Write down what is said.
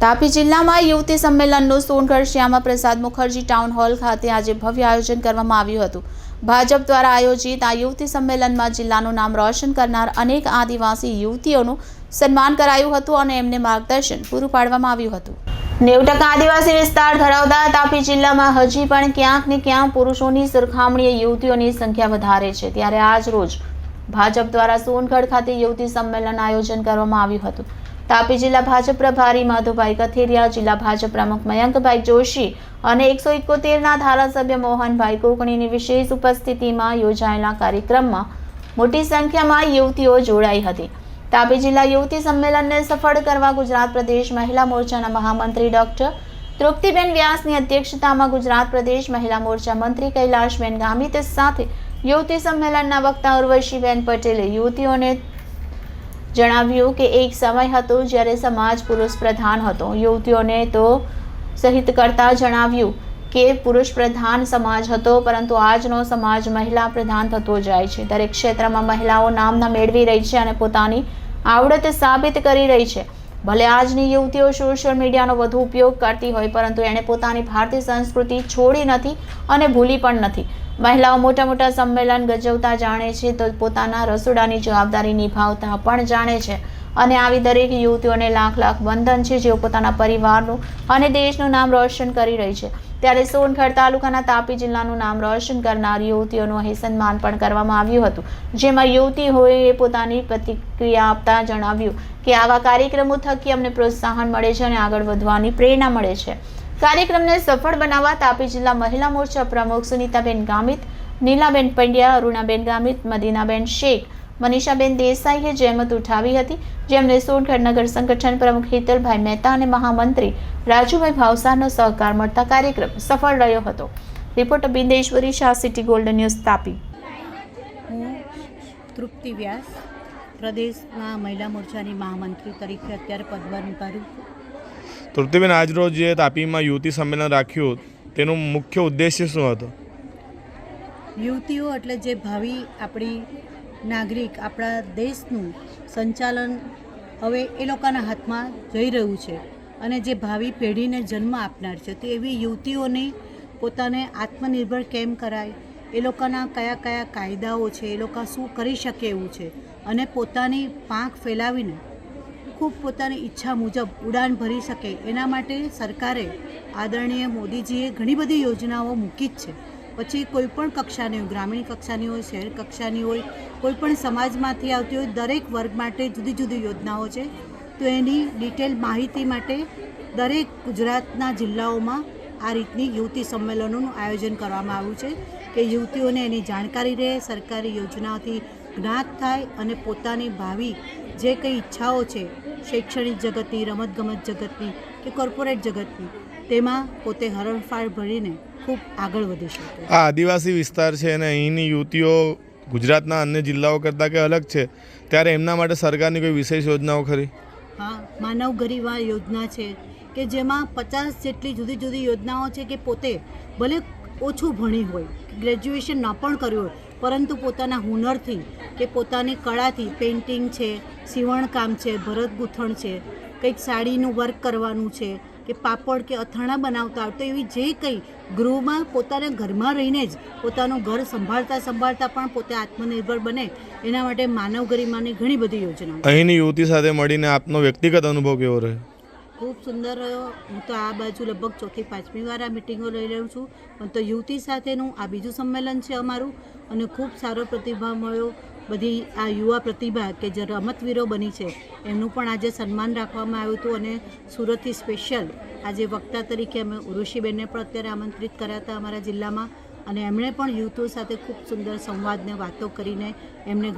તાપી જિલ્લામાં યુવતી સંમેલનનું સોનગઢ શ્યામા પ્રસાદ મુખર્જી ટાઉન હોલ ખાતે આજે ભવ્ય આયોજન કરવામાં આવ્યું હતું. ભાજપ દ્વારા આયોજિત આ યુવતી સંમેલનમાં જિલ્લાનું નામ રોશન કરનાર અનેક આદિવાસી યુવતીઓનું સન્માન કરાયું હતું અને એમને માર્ગદર્શન પૂરું પાડવામાં આવ્યું હતું. નેવું ટકા આદિવાસી વિસ્તાર ધરાવતા તાપી જિલ્લામાં હજી પણ ક્યાંક ને ક્યાંક પુરુષોની સરખામણીએ યુવતીઓની સંખ્યા વધારે છે. ત્યારે આજ રોજ ભાજપ દ્વારા સોનગઢ ખાતે યુવતી સંમેલન આયોજન કરવામાં આવ્યું હતું. તાપી જિલ્લા ભાજપ પ્રભારી માધુભાઈ કથેરિયા, જિલ્લા ભાજપ પ્રમુખ મયંકભાઈ જોશી અને એકસો એકોતેરના ધારાસભ્ય મોહનભાઈ કોકણીની વિશેષ ઉપસ્થિતિમાં યોજાયેલા કાર્યક્રમમાં મોટી સંખ્યામાં યુવતીઓ જોડાઈ હતી. તાપી જિલ્લા યુવતી સંમેલનને સફળ કરવા ગુજરાત પ્રદેશ મહિલા મોરચાના મહામંત્રી ડોક્ટર તૃપ્તિબેન વ્યાસની અધ્યક્ષતામાં ગુજરાત પ્રદેશ મહિલા મોરચા મંત્રી કૈલાશબેન ગામિત સાથે યુવતી સંમેલનના વક્તા ઉર્વશીબેન પટેલે યુવતીઓને જણાવ્યું કે એક સમય હતો જ્યારે સમાજ પુરુષ પ્રધાન હતો. યુવતીઓને તો સહિત કરતા જણાવ્યું કે પુરુષ પ્રધાન સમાજ હતો, પરંતુ આજનો સમાજ મહિલા પ્રધાન થતો જાય છે. દરેક ક્ષેત્રમાં મહિલાઓ નામના મેળવી રહી છે અને પોતાની આવડત સાબિત કરી રહી છે. ભલે આજની યુવતીઓ સોશિયલ મીડિયાનો વધુ ઉપયોગ કરતી હોય, પરંતુ એણે પોતાની ભારતીય સંસ્કૃતિ છોડી નથી અને ભૂલી પણ નથી. મહિલાઓ મોટા મોટા સંમેલન ગજવતા જાણે છે તો પોતાના રસોડાની જવાબદારી નિભાવતા પણ જાણે છે. અને આવી દરેક યુવતીઓને લાખ લાખ વંદન છે જેઓ પોતાના પરિવારનું અને દેશનું નામ રોશન કરી રહી છે. ત્યારે સોનગઢ તાલુકાના તાપી જિલ્લાનું નામ રોશન કરનાર યુવતીઓનું અહીં સન્માન પણ કરવામાં આવ્યું હતું. જેમાં યુવતી હોય પોતાની પ્રતિક્રિયા આપતા જણાવ્યું કે આવા કાર્યક્રમો થકી અમને પ્રોત્સાહન મળે છે અને આગળ વધવાની પ્રેરણા મળે છે. કાર્યક્રમને સફળ બનાવવા તાપી જિલ્લા મહિલા મોરચા પ્રમુખ સુનીતાબેન ગામિત, નીલાબેન પંડ્યા, અરુણાબેન ગામિત, મદીનાબેન શેખ, મનીષાબેન દેસાઈએ જહેમત ઉઠાવી હતી. જેમને સોનગઢ નગર સંગઠન પ્રમુખ હિતલભાઈ મહેતા અને મહામંત્રી રાજુભાઈ ભાવસારનો સહકાર મળતા કાર્યક્રમ સફળ રહ્યો હતો. Reporter Bindeshwari Shah, city golden news, Tapi. Trupti Vyas, પ્રદેશના મહિલા મોરચાની મહામંત્રી તરીકે અત્યારે પદભાર નિભાવું છું. તૃપ્તિબેન આજરોજ જે તાપીમાં યુવતી સંમેલન રાખ્યું. તેનું મુખ્ય ઉદ્દેશ્ય શું હતો? યુવતીઓ એટલે જે ભાવિ આપણી નાગરિક, આપણા દેશનું સંચાલન હવે એ લોકોના હાથમાં જઈ રહ્યું છે. અને જે ભાવિ પેઢીને જન્મ આપનાર છે, તો એવી યુવતીઓને પોતાને આત્મનિર્ભર કેમ કરાય? એ લોકોના કયા કયા કાયદાઓ છે? એ લોકો શું કરી શકે એવું છે? અને પોતાની પાંખ ફેલાવીને ખૂબ પોતાની ઈચ્છા મુજબ ઉડાન ભરી શકે એના માટે સરકારે આદરણીય મોદીજીએ ઘણી બધી યોજનાઓ મૂકી જ છે. પછી કોઈ પણ કક્ષાની હોય, ગ્રામીણ કક્ષાની હોય, શહેર કક્ષાની હોય, કોઈ પણ સમાજમાંથી આવતી હોય, દરેક વર્ગ માટે જુદી જુદી યોજનાઓ છે. તો એની ડિટેલ માહિતી માટે દરેક ગુજરાતના જિલ્લાઓમાં આ રીતની યુવતી સંમેલનોનું આયોજન કરવામાં આવ્યું છે કે યુવતીઓને એની જાણકારી રહે, સરકારી યોજનાઓથી જ્ઞાત થાય અને પોતાની ભાવિ જે કંઈ ઈચ્છાઓ છે શૈક્ષણિક જગતની રમતગમત જગતની કે કોર્પોરેટ જગતની તેમાં પોતે હરણફાળ ભરીને ખૂબ આગળ વધી શકે. આ આદિવાસી વિસ્તાર છે અને અહીંની યુવતીઓ ગુજરાતના અન્ય જિલ્લાઓ કરતાં કે અલગ છે ત્યારે એમના માટે સરકારની કોઈ વિશેષ યોજનાઓ ખરી? હા માનવ ગરિમા યોજના છે કે જેમાં પચાસ જેટલી જુદી જુદી યોજનાઓ છે કે પોતે ભલે ઓછું ભણી હોય ગ્રેજ્યુએશન ન પણ કર્યું હોય પરંતુ પોતાના હુનરથી કે પોતાની કળાથી પેઇન્ટિંગ છે, સીવણકામ છે, ભરત ગૂંથણ છે, કંઈક સાડીનું વર્ક કરવાનું છે, કે પાપડ કે અથાણા બનાવતા હોય એવી જે કંઈ ગૃહમાં પોતાના ઘરમાં રહીને જ પોતાનું ઘર સંભાળતા સંભાળતા પણ પોતે આત્મનિર્ભર બને, એના માટે માનવ ગરિમાની ઘણી બધી યોજનાઓ અહીંની યુવતી સાથે મળીને આપનો વ્યક્તિગત અનુભવ કેવો રહ્યો? ખૂબ સુંદર રહ્યો. હું તો આ બાજુ લગભગ ચોથી પાંચમી વાર આ મિટિંગો લઈ રહ્યું છું. પણ તો યુવતી સાથેનું આ બીજું સંમેલન છે અમારું અને ખૂબ સારો પ્રતિભાવ મળ્યો. બધી આ યુવા પ્રતિભા કે જે રમતવીરો બની છે, એમનું પણ આજે સન્માન રાખવામાં આવ્યું હતું અને સુરતથી સ્પેશિયલ આજે વક્તા તરીકે અમે ઉર્વશીબેનને પણ અત્યારે આમંત્રિત કર્યા હતા અમારા જિલ્લામાં અને એમણે પણ યુવતો સાથે ખૂબ સુંદર સંવાદને વાતો કરીને એમને